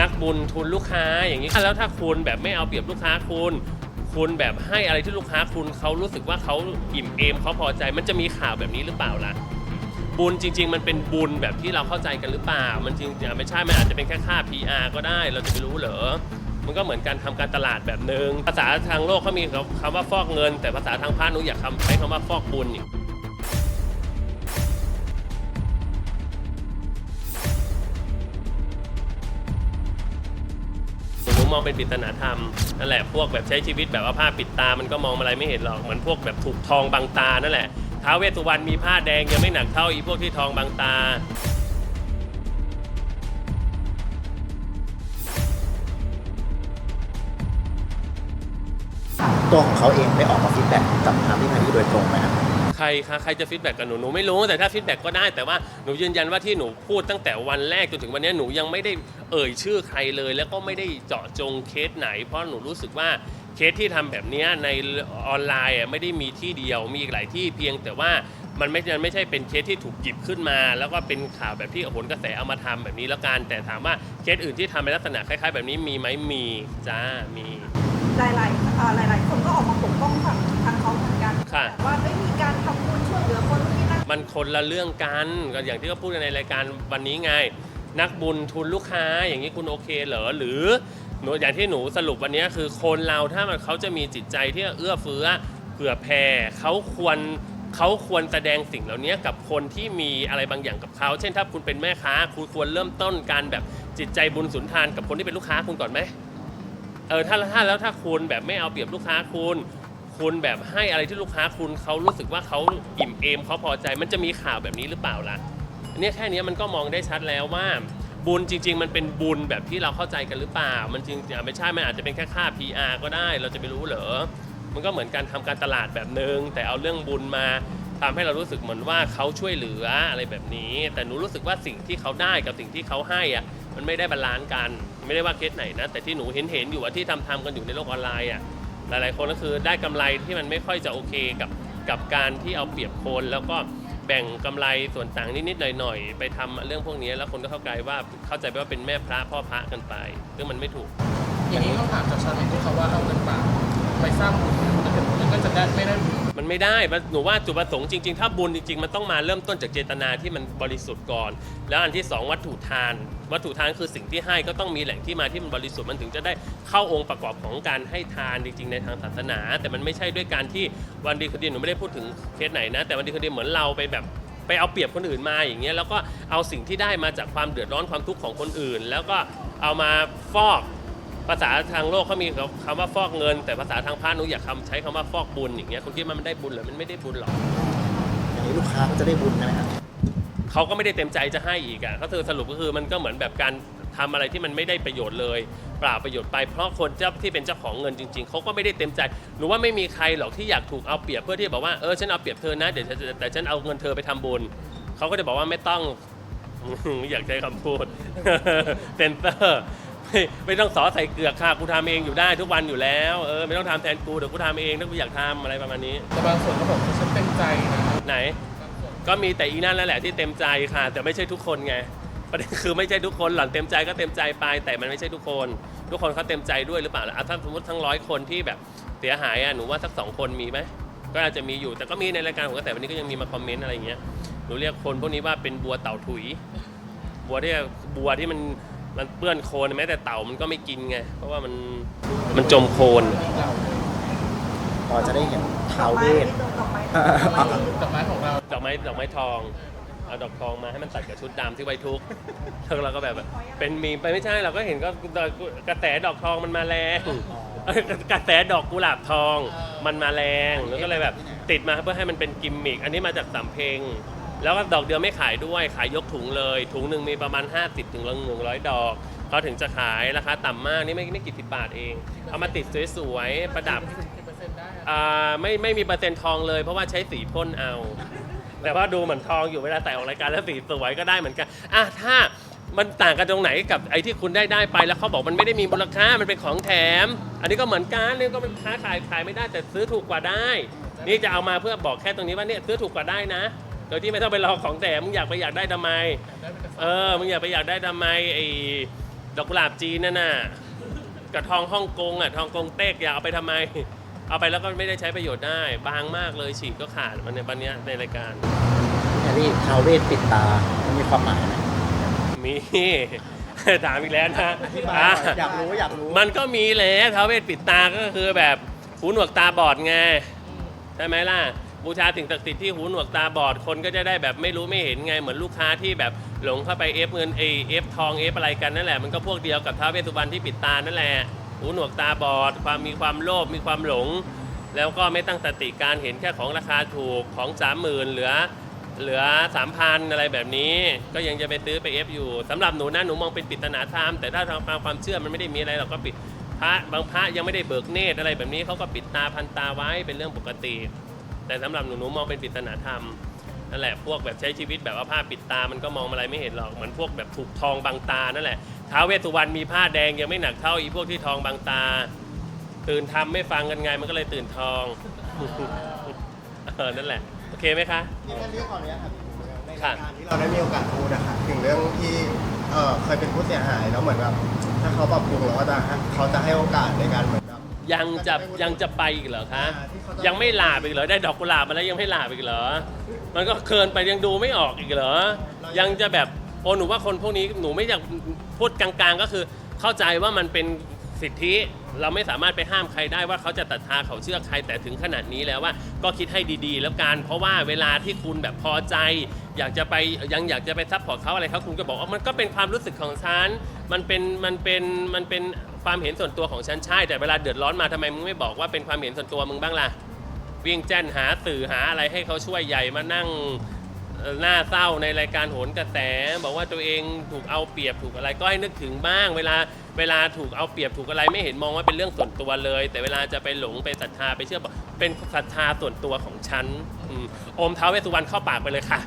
นักบุญทุนลูกค้าอย่างนี้แล้วถ้าคุณแบบไม่เอาเปรียบลูกค้าคุณ คุณแบบให้อะไรที่ลูกค้าคุณเขารู้สึกว่าเขาอิ่มเอมเขาพอใจมันจะมีข่าวแบบนี้หรือเปล่าล่ะบุญจริง ๆ มันเป็นบุญแบบที่เราเข้าใจกันหรือเปล่า มันจริงไม่ใช่มันอาจจะเป็นแค่ค่า PR ก็ได้ เราจะไปรู้เหรอมันก็เหมือนการทำการตลาดแบบหนึง่งภาษาทางโลกเขามีคำว่าฟอกเงิน แต่ภาษาทางพระหนุอยากคำใช้คำว่าฟอกบุญอีก มองเป็นปริศนาธรรมนั่นแหละพวกแบบใช้ชีวิตแบบว่าผ้าปิดตามันก็มองอะไรไม่เห็นหรอกเหมือนพวกแบบถูกทองบังตานั่นแหละท้าวเวสสุวรรณมีผ้าแดงยังไม่หนักเท่าอีพวกที่ทองบังตา ตัวของเขาเองได้ออกมาฟีดแบ็กกับทางพี่พันธ์โดยตรงไหมครับ ใครคะใครจะฟีดแบ็กกับหนูหนูไม่รู้แต่ถ้าฟีดแบ็กก็ได้แต่ว่าหนูยืนยันว่าที่หนูพูดตั้งแต่วันแรกจนถึงวันนี้หนูยังไม่ได้เอ่ยชื่อใครเลย แล้วก็ไม่ได้เจาะจงเคสไหน เพราะหนูรู้สึกว่าเคสที่ทำแบบเนี้ยในออนไลน์อะไม่ได้มีที่เดียวมีอีกหลายที่เพียงแต่ว่ามันไม่มันไม่ใช่เป็นเคสที่ถูกหยิบขึ้นมา แล้วก็เป็นข่าวแบบที่โหนกระแสเอามาทำแบบนี้แล้วกันแต่ถามว่าเคสอื่นที่ทำในลักษณะคล้ายๆ แบบนี้มีไหมมีจ้ามี หลายๆเอ่อหลายๆคนก็ออกมาปกป้องฝั่งทางเขาเหมือนกันค่ะ มันคนละเรื่องกันก็อย่างที่เขาพูดกันในรายการวันนี้ไง นักบุญทุนลูกค้าอย่างนี้คุณโอเคเหรอหรือหนูอย่างที่หนูสรุปวันนี้คือคนเราถ้ามันเขาจะมีจิตใจที่เอื้อเฟื้อเผื่อแผ่เขาควรเขาควรแสดงสิ่งเหล่านี้กับคนที่มีอะไรบางอย่างกับเขา เช่นถ้าคุณเป็นแม่ค้า คุณควรเริ่มต้นการแบบจิตใจบุญสุนทานกับคนที่เป็นลูกค้าคุณก่อนไหมเออถ้าถ้าแล้วถ้าคุณแบบไม่เอาเปรียบลูกค้าคุณ คุณแบบให้อะไรที่ลูกค้าคุณเขารู้สึกว่าเขาอิ่มเอมเขาพอใจมันจะมีข่าวแบบนี้หรือเปล่าล่ะอันเนี้ยแค่นี้มันก็มองได้ชัดแล้วว่า บุญจริง ๆ มันเป็นบุญแบบที่เราเข้าใจกันหรือเปล่า มันจริงๆไม่ใช่มันอาจจะเป็นแค่ค่า PR ก็ได้ เราจะไปรู้เหรอมันก็เหมือนการทำการตลาดแบบหนึง่งแต่เอาเรื่องบุญมาทำให้เรารู้สึกเหมือนว่าเขาช่วยเหลืออะไรแบบนี้ แต่หนูรู้สึกว่าสิ่งที่เขาได้กับสิ่งที่เขาให้อะมันไม่ได้บาลานซ์กัน ไม่ได้ว่าเคสไหนนะแต่ที่หนูเห็นเห็นอยู่ว่าที่ทำทำกันอยู่ในโลกออนไลน์อะ หลาย ๆ คนก็คือได้กำไรที่มันไม่ค่อยจะโอเคกับกับการที่เอาเปรียบคนแล้วก็แบ่งกำไรส่วนต่างนิด ๆ หน่อย ๆ ไปทำเรื่องพวกนี้แล้วคนก็เข้าใจว่าเข้าใจไปว่าเป็นแม่พระพ่อพระกันไป ซึ่งมันไม่ถูก อย่างนี้ต้องถามจากชาวเน็ตที่เขาว่าเอาเงินบาทไปสร้างบุญมันจะมันก็จะได้ไม่ได้บุญ มันไม่ได้มันหนูว่าจุดประสงค์จริงๆ ถ้าบุญจริงๆ มันต้องมาเริ่มต้นจากเจตนาที่มันบริสุทธิ์ก่อน แล้วอันที่สองวัตถุทาน วัตถุทานคือสิ่งที่ให้ก็ต้องมีแหล่งที่มาที่มันบริสุทธิ์มันถึงจะได้เข้าองค์ประกอบของการให้ทานจริงๆ ในทางศาสนา แต่มันไม่ใช่ด้วยการที่วันดีคืนดีหนูไม่ได้พูดถึงเคสไหนนะ แต่วันดีคืนดีเหมือนเราไปแบบไปเอาเปรียบคนอื่นมาอย่างเงี้ยแล้วก็เอาสิ่งที่ได้มาจากความเดือดร้อนความทุกข์ของคนอื่น แล้วก็เอามาฟอก ภาษาทางโลกเขามีคำว่าฟอกเงิน แต่ภาษาทางพระหนุอยากคำใช้คำว่าฟอกบุญอย่างเงี้ยคุณคิดว่ามันได้บุญเหรือมันไม่ได้บุญหรอกอย่างนี้ลูกค้าก็จะได้บุญไหมครับเขาก็ไม่ได้เต็มใจจะให้อีกอะก็คือสรุปก็คือมันก็เหมือนแบบการทำอะไรที่มันไม่ได้ประโยชน์เลย เปล่าประโยชน์ไปเพราะคนเจ้าที่เป็นเจ้าของเงินจริงๆเขาก็ไม่ได้เต็มใจหนูว่าไม่มีใครหรอกที่อยากถูกเอาเปรียบเพื่อที่จะบอกว่าเออฉันเอาเปรียบเธอนะเดี๋ยวฉันแต่ฉันเอาเงินเธอไปทำบุญเขาก็จะบอกว่าไม่ต้องอยากใช้คำพูดเซนเตอร์ ไม่ไม่ต้องสอใส่เกลือกค่ะกูทำเองอยู่ได้ทุกวันอยู่แล้วเออไม่ต้องทำแทนกูเดี๋ยวกูทำเองถ้ากูอยากทำอะไรประมาณนี้ แต่บางส่วนก็บอกว่าฉันเต็มใจนะไหนก็มีแต่อีนั่นนั่นแหละที่เต็มใจค่ะ แต่ไม่ใช่ทุกคนไงประเด็นคือไม่ใช่ทุกคนหล่อนเต็มใจก็เต็มใจไป แต่มันไม่ใช่ทุกคน ทุกคนเขาเต็มใจด้วยหรือเปล่าล่ะอะถ้าสมมติทั้งร้อยคนที่แบบเสียหายอะหนูว่าสักสองคนมีไหมก็อาจจะมีอยู่แต่ก็มีในรายการของกระแสวันนี้ก็ยังมีมาคอมเมนต์อะไรอย่างเงี้ยหนูเรียกคนพวกนี้ว่าเป็นบัวเต่าถุย บัวที่บัวที่มัน มันเปื้อนโคลนแม้แต่เต่ามันก็ไม่กินไง เพราะว่ามันมันจมโคลนพอจะได้เห็นท้าวเวสดอกไม้เออดอกไม้ดอกไม้ของเราดอกไม้ดอกไม้ทองเอาดอกทองมาให้มันตัดกับชุดดำที่ไว้ทุกข์แล้วเราก็แบบเป็นมีมไปไม่ใช่เราก็เห็นก็กระแสดอกทองมันมาแรงเอ้ยกระแสดอกกุหลาบทองมันมาแรงแล้วก็เลยแบบติดมาเพื่อให้มันเป็นกิมมิคอันนี้มาจากสำเพ็ง แล้วก็ดอกเดียวไม่ขายด้วยขายยกถุงเลย ถุงหนึ่งมีประมาณ 50ถึงหนึ่งร้อยดอกเขาถึงจะขายราคาต่ำมากนี่ไม่ไม่กี่สิบบาทเอง เอามาติดสวยๆประดับอ่าไม่ไม่มีเปอร์เซ็นต์ทองเลย เพราะว่าใช้สีพ่นเอา แต่ว่าดูเหมือนทองอยู่เวลาใส่ออกรายการแล้วสีสวยก็ได้เหมือนกันอะถ้ามันต่างกันตรงไหนกับไอ้ที่คุณได้ได้ไปแล้วเขาบอกมันไม่ได้มีมูลค่ามันเป็นของแถม อันนี้ก็เหมือนกันนี่ก็มันค้าขายขายไม่ได้แต่ซื้อถูกกว่าได้ นี่จะเอามาเพื่อบอกแค่ตรงนี้ว่าเนี่ยซื้อถูกกว่าได้นะ โดยที่ไม่ต้องไปรอของแถมมึงอยากไปอยากได้ทำไมได้เป็นกระแสเออ มึงอย่าไปอยากได้ทำไมไอ้ดอกกุหลาบจีนนั่นน่ะกับทองฮ่องกงอะทองกงเต็กอยากเอาไปทำไม เอาไปแล้วก็ไม่ได้ใช้ประโยชน์ได้ บางมากเลยฉีกก็ขาดมันในวันเนี้ยในรายการแฮร์รี่ทาวเวทปิดตา มันมีความหมายไหมมี ถามอีกแล้วนะอธิบายอะหน่อยอยากรู้อยากรู้มันก็มีแหละท้าวเวทปิดตาก็คือแบบหูหนวกตาบอดไง ใช่ไหมล่ะ บูชาสิ่งศักดิ์สิทธิ์ที่หูหนวกตาบอดคนก็จะได้แบบไม่รู้ไม่เห็นไงเหมือนลูกค้าที่แบบหลงเข้าไปเอฟเงินเอเอฟทองเอฟอะไรกันนั่นแหละมันก็พวกเดียวกับท้าวเวสสุวรรณที่ปิดตานั่นแหละหูหนวกตาบอด ความมีความโลภมีความหลง แล้วก็ไม่ตั้งสติการเห็นแค่ของราคาถูกของสามหมื่นเหลือเหลือสามพันอะไรแบบนี้ ก็ยังจะไปซื้อไปเอฟอยู่สำหรับหนูนะหนูมองเป็นปริศนาธรรมแต่ถ้าทางความเชื่อมันไม่ได้มีอะไรเราก็ปิดพระบางพระยังไม่ได้เบิกเนตรอะไรแบบนี้เขาก็ปิดตาพันตาไว้เป็นเรื่องปกติ แต่สำหรับหนูหนูมองเป็นปริศนาธรรมนั่นแหละพวกแบบใช้ชีวิตแบบว่าผ้าปิดตามันก็มองอะไรไม่เห็นหรอกเหมือนพวกแบบถูกทองบังตานั่นแหละท้าวเวสสุวรรณมีผ้าแดงยังไม่หนักเท่าอีพวกที่ทองบังตา ตื่นทำไม่ฟังกันไงมันก็เลยตื่นทองเออนั่นแหละโอเคไหมคะที่ท่านที่ขออนุญาตถามในค่ะรายการที่เราได้มีโอกาสพูดนะคะถึงเรื่องที่เอ่อเคยเป็นผู้เสียหายแล้วเหมือนแบบถ้าเขาปรับปรุงแล้วก็จะให้เขาจะให้โอกาสในการเหมือนแบบ ยังจะยังจะไปอีกเหรอคะอ่าที่เขาจะยังไม่หลาบอีกเหรอได้ดอกกุหลาบมาแล้วยังไม่หลาบอีกเหรอ มันก็เกินไปยังดูไม่ออกอีกเหรอ ยังจะแบบโอ้หนูว่าคนพวกนี้หนูไม่อยากพูดกลางๆ ก็คือ เข้าใจว่ามันเป็นสิทธิเราไม่สามารถไปห้ามใครได้ว่าเขาจะตัดทาเขาเชื่อใครแต่ถึงขนาดนี้แล้วว่า ก็คิดให้ดีๆ แล้วกันเพราะว่าเวลาที่คุณแบบพอใจ อยากจะไปยังอยากจะไปซัพพอร์ตเขาอะไรเขาคุณก็บอกว่ามันก็เป็นความรู้สึกของฉันมันเป็นมันเป็นมันเป็น ความเห็นส่วนตัวของฉันใช่ แต่เวลาเดือดร้อนมาทำไมมึงไม่บอกว่าเป็นความเห็นส่วนตัวมึงบ้างล่ะ วิ่งแจ้นหาสื่อหาอะไรให้เขาช่วยใหญ่มานั่งหน้าเศร้าในรายการโหนกระแส บอกว่าตัวเองถูกเอาเปรียบถูกอะไรก็ให้นึกถึงบ้าง เวลาเวลาถูกเอาเปรียบถูกอะไรไม่เห็นมองว่าเป็นเรื่องส่วนตัวเลย แต่เวลาจะไปหลงไปศรัทธาไปเชื่อบอก เป็นศรัทธาส่วนตัวของฉันอืมโอมท้าวเวสสุวรรณเข้าปากไปเลยค่ะ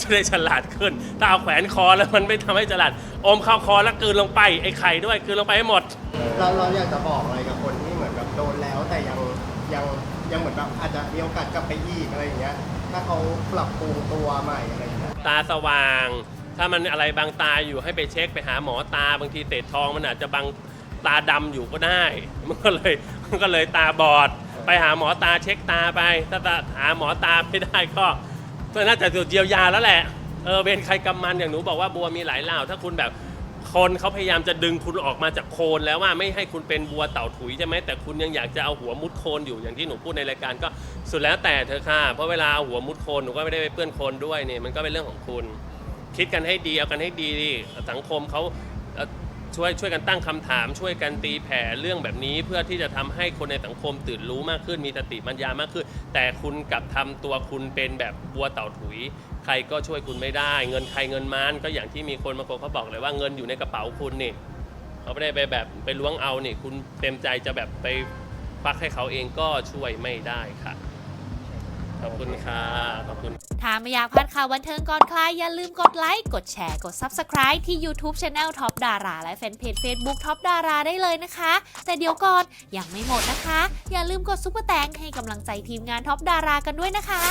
จะได้ฉลาดขึ้น ถ้าเอาแขวนคอแล้วมันไม่ทำให้ฉลาด อมเข้าคอแล้วกลืนลงไป ไอ้ไข่ด้วยกลืนลงไปให้หมด เราเราอยากจะบอกอะไรกับคนที่เหมือนแบบโดนแล้วแต่ยังยังยังเหมือนแบบอาจจะมีโอกาสกลับไปอีกอะไรอย่างเงี้ย ถ้าเขาปรับปรุงตัวใหม่อะไรอย่างเงี้ยตาสว่าง ถ้ามันอะไรบางตาอยู่ให้ไปเช็คไปหาหมอตาบางทีเศษทองมันอาจจะบางตาดำอยู่ก็ได้ มันก็เลยมันก็เลยตาบอด ไปหาหมอตาเช็คตาไป ถ้าตาหาหมอตาไม่ได้ก็ก็น่าจะถูกเยียวยาแล้วแหละ เออเวรใครกำมันอย่างหนูบอกว่าบัวมีหลายเหล่าถ้าคุณแบบคนเขาพยายามจะดึงคุณออกมาจากโคนแล้วว่าไม่ให้คุณเป็นบัวเต่าถุยใช่ไหมแต่คุณยังอยากจะเอาหัวมุดโคนอยู่อย่างที่หนูพูดในรายการก็สุดแล้วแต่เธอค่ะ เพราะเวลาเอาหัวมุดโคนหนูก็ไม่ได้ไปเปื้อนโคนด้วยเนี่ยมันก็เป็นเรื่องของคุณ คิดกันให้ดีเอากันให้ดีดิสังคมเขา ช่วยช่วยกันตั้งคำถาม ช่วยกันตีแผ่เรื่องแบบนี้เพื่อที่จะทำให้คนในสังคมตื่นรู้มากขึ้นมีสติปัญญามากขึ้น แต่คุณกลับทำตัวคุณเป็นแบบบัวเต่าถุย ใครก็ช่วยคุณไม่ได้ เงินใครเงินมันก็อย่างที่มีคนบางคนเขาบอกเลยว่าเงินอยู่ในกระเป๋าคุณนี่เขาไม่ได้ไปแบบไปล้วงเอานี่คุณเต็มใจจะแบบไปควักให้เขาเองก็ช่วยไม่ได้ค่ะ ขอบคุณค่ะขอบคุณ ถ้าไม่อยากพลาดข่าวบันเทิงก่อนใครอย่าลืมกดไลค์ กดแชร์ กด Subscribe ที่ YouTube Channel Top ดาราและแฟนเพจ Facebook Top ดาราได้เลยนะคะ แต่เดี๋ยวก่อนยังไม่หมดนะคะ อย่าลืมกดซุปเปอร์แตงให้กำลังใจทีมงาน Top ดารากันด้วยนะคะ